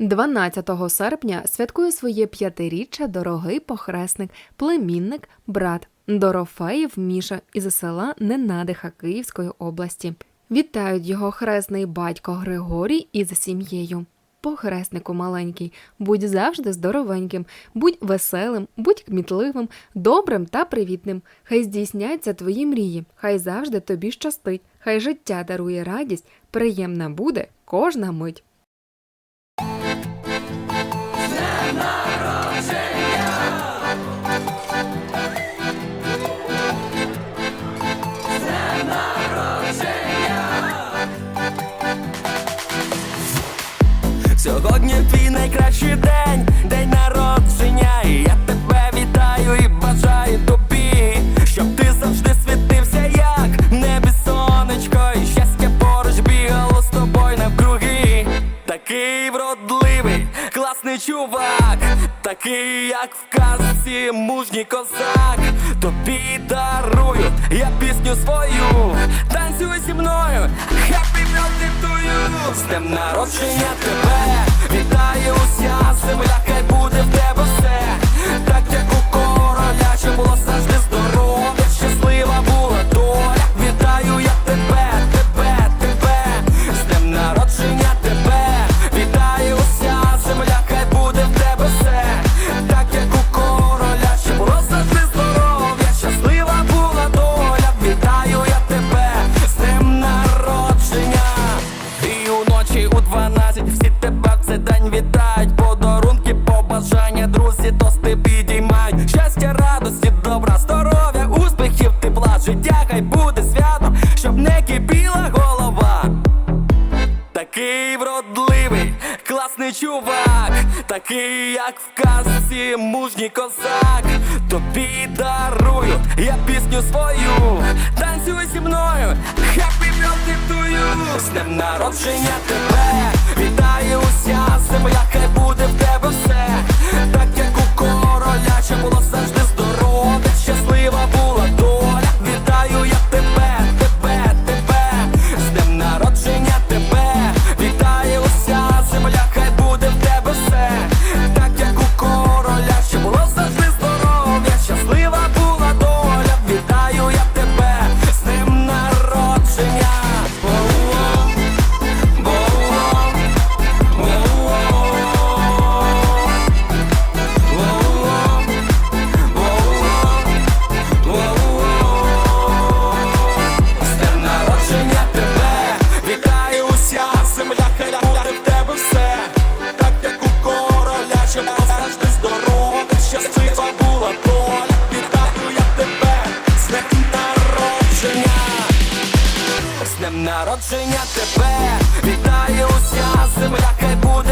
12 серпня святкує своє п'ятиріччя дорогий похресник, племінник, брат Дорофеєв Міша із села Ненадиха Київської області. Вітають його хресний батько Григорій із сім'єю. Похреснику маленький, будь завжди здоровеньким, будь веселим, будь кмітливим, добрим та привітним. Хай здійсняться твої мрії, хай завжди тобі щастить, хай життя дарує радість, приємна буде кожна мить. Сьогодні твій найкращий день, день народження. І я чувак, такий, як в казці, мужній козак. Тобі дарую я пісню свою, танцюй зі мною, happy birthday to З днем народження тебе вітаю уся Такий вродливий, класний чувак, такий, як в казці, мужній козак. Тобі дарую я пісню свою, танцюй зі мною, birthday to З днем народження тебе, вітає уся земля, хай буде в тебе все, так як у короля, щоб було завжди здоров'я, щаслива була доля. Вітаю я тебе, тебе, тебе, з днем народження тебе, днем народження тебе. Вітає уся земля, хай буде